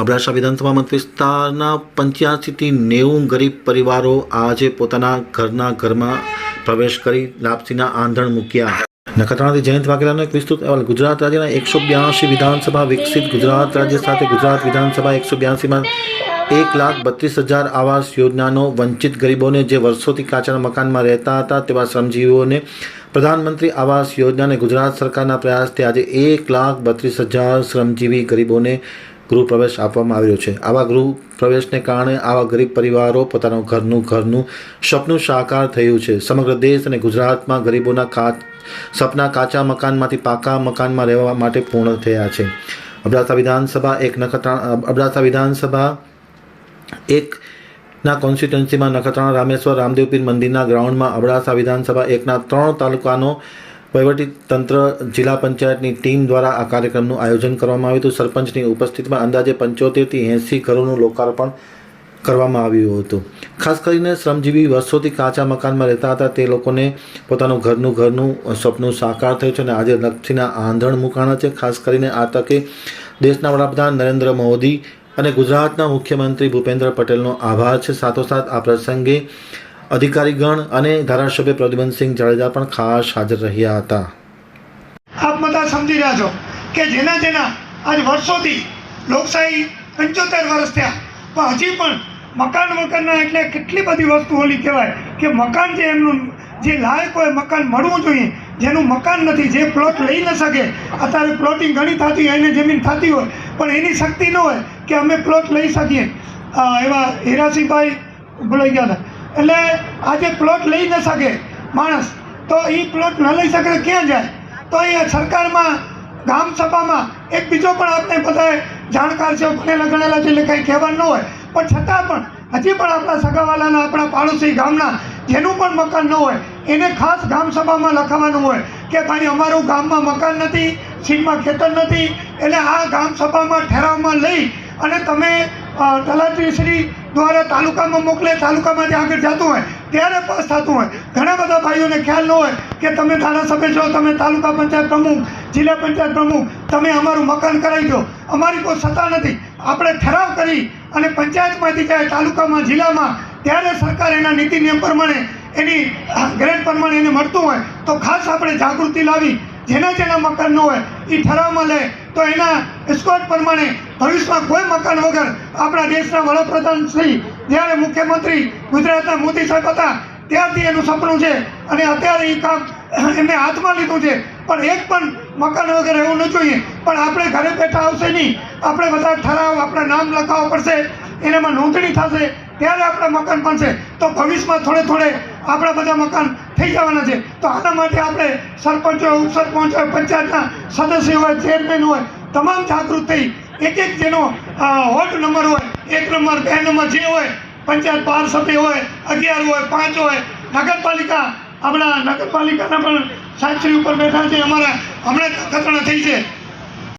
અબડાસા વિધાનસભા મત વિસ્તારના પંચ્યાસીથી નેવું ગરીબ પરિવારો આજે પોતાના ઘરના ઘરમાં પ્રવેશ કરી લાપસીના આંધણ મૂક્યા. નખત્રાણાથી જયંત વાઘેલાનો એક વિસ્તૃત અહેવાલ. ગુજરાત રાજ્યના એકસો બ્યાસી વિધાનસભા વિકસિત. ગુજરાત રાજ્ય સાથે ગુજરાત વિધાનસભા એકસો બ્યાસીમાં એક લાખ બત્રીસ હજાર આવાસ યોજનાનો વંચિત ગરીબોને જે વર્ષોથી કાચા મકાનમાં રહેતા હતા તેવા શ્રમજીવીઓને પ્રધાનમંત્રી આવાસ યોજનાને ગુજરાત સરકારના પ્રયાસથી આજે એક લાખ બત્રીસ હજાર શ્રમજીવી ગરીબોને ગૃહ પ્રવેશ આપવામાં આવ્યો છે. આવા ગૃહ પ્રવેશને કારણે આવા ગરીબ પરિવારો પોતાનું ઘરનું ઘરનું સપનું સાકાર થયું છે. સમગ્ર દેશ અને ગુજરાતમાં ગરીબોના કાચ સપના કાચા મકાનમાંથી પાકા મકાનમાં રહેવા માટે પૂર્ણ થયા છે. અબડાસા વિધાનસભા એક નખત્રાણા અબડાસા વિધાનસભા એક ના કોન્સ્ટિટ્યુન્સીમાં નખત્રાણા રામેશ્વર રામદેવપીર મંદિરના ગ્રાઉન્ડમાં અબડાસા વિધાનસભા એકના ત્રણ તાલુકાનો તંત્ર જિલ્લા પંચાયતની ટીમ દ્વારા આ કાર્યક્રમનું આયોજન કરવામાં આવ્યું હતું. સરપંચની ઉપસ્થિતિમાં અંદાજે પંચોતેરથી એંસી ઘરોનું લોકાર્પણ કરવામાં આવ્યું હતું. ખાસ કરીને શ્રમજીવી વર્ષોથી કાચા મકાનમાં રહેતા હતા. તે લોકોને પોતાનું ઘરનું ઘરનું સપનું સાકાર થયું છે અને આજે લક્ષીના આંધણ મુકાણા છે. ખાસ કરીને આ તકે દેશના વડાપ્રધાન નરેન્દ્ર મોદી અને ગુજરાતના મુખ્યમંત્રી ભૂપેન્દ્ર પટેલનો આભાર છે. સાથોસાથ આ પ્રસંગે અધિકારીગણ અને ધારાસભ્ય પ્રદ્યુમનસિંહ જાડેજા પણ ખાસ હાજર રહ્યા હતા. આપ બધા સમજી રહ્યા છો કે જેના જેના આજ વર્ષોથી લોકશાહી પંચોતેર વર્ષ થયા. પણ હજી પણ મકાન વગરના એટલે કેટલી બધી વસ્તુ ઓલી કહેવાય કે મકાન જે એમનું જે લાયક હોય મકાન મળવું જોઈએ, જેનું મકાન નથી, જે પ્લોટ લઈ ન શકે. અત્યારે પ્લોટિંગ ઘણી થતી હોય, એને જમીન થતી હોય, પણ એની શક્તિ ન હોય કે અમે પ્લોટ લઈ શકીએ. એવા હિરાસિંહભાઈ બોલાઈ ગયા હતા. એટલે આજે પ્લોટ લઈ ન શકે માણસ. તો એ પ્લોટ ન લઈ શકે ક્યાં જાય? તો એ સરકારમાં, ગામ સભામાં એક બીજો પણ આપણે બધા જાણકાર છે ભણેલા ગણેલા છે, એટલે કંઈ કહેવાનું ન હોય. પણ છતાં પણ હજી પણ આપણા સગાવાલાના, આપણા પાડોશી ગામના જેનું પણ મકાન ન હોય, એને ખાસ ગામ સભામાં લખાવવાનું હોય કે ભાઈ અમારું ગામમાં મકાન નથી સીમમાં ખેતર નથી, એટલે આ ગામ સભામાં ઠેરાવમાં લઈ અને તમે તલાટીશ્રી દ્વારા તાલુકામાં મોકલે, તાલુકામાંથી આગળ જતું હોય, ત્યારે પાસ થતું હોય. ઘણા બધા ભાઈઓને ખ્યાલ ન હોય કે તમે ધારાસભ્ય છો, તમે તાલુકા પંચાયત પ્રમુખ, જિલ્લા પંચાયત પ્રમુખ, તમે અમારું મકાન કરાવી દો. અમારી કોઈ સત્તા નથી. આપણે ઠરાવ કરી અને પંચાયતમાંથી જાય તાલુકામાં, જિલ્લામાં, ત્યારે સરકાર એના નીતિ નિયમ પ્રમાણે, એની ગ્રેડ પ્રમાણે એને મળતું હોય, તો ખાસ આપણે જાગૃતિ લાવી. જેના જેના મકાન ન હોય એ ઠરાવમાં લે. તો એના સ્કોટ પ્રમાણે ભવિષ્યમાં કોઈ મકાન વગર આપણા દેશના વડાપ્રધાન શ્રી, જ્યારે મુખ્યમંત્રી ગુજરાતના મોદી સાહેબ હતા, ત્યારથી એનું સપનું છે. અને અત્યારે એ કામ એમને હાથમાં લીધું છે. પણ એક પણ મકાન વગર એવું ન જોઈએ. પણ આપણે ઘરે બેઠા આવશે નહીં. આપણે બધા ઠરાવ, આપણા નામ લખાવવા પડશે. એનામાં નોંધણી થશે. ત્યારે આપણા મકાન બનશે. તો ભવિષ્યમાં થોડે થોડે આપણા બધા મકાન થઈ જવાના છે. તો આના માટે આપણે સરપંચ હોય ઉપસરપંચ હોય પંચાયતના સદસ્ય હોય, ચેરમેન હોય, તમામ જાગૃત થઈ એક એક જેનો હોટ નંબર હોય, એક નંબર, બે નંબર જે હોય, પંચાયત બાર સભ્ય હોય, અગિયાર હોય, પાંચ હોય, નગરપાલિકા, આપણા નગરપાલિકાના પણ સાક્ષી ઉપર બેઠા છે, અમારા હમણાં જ ઘટના થઈ છે.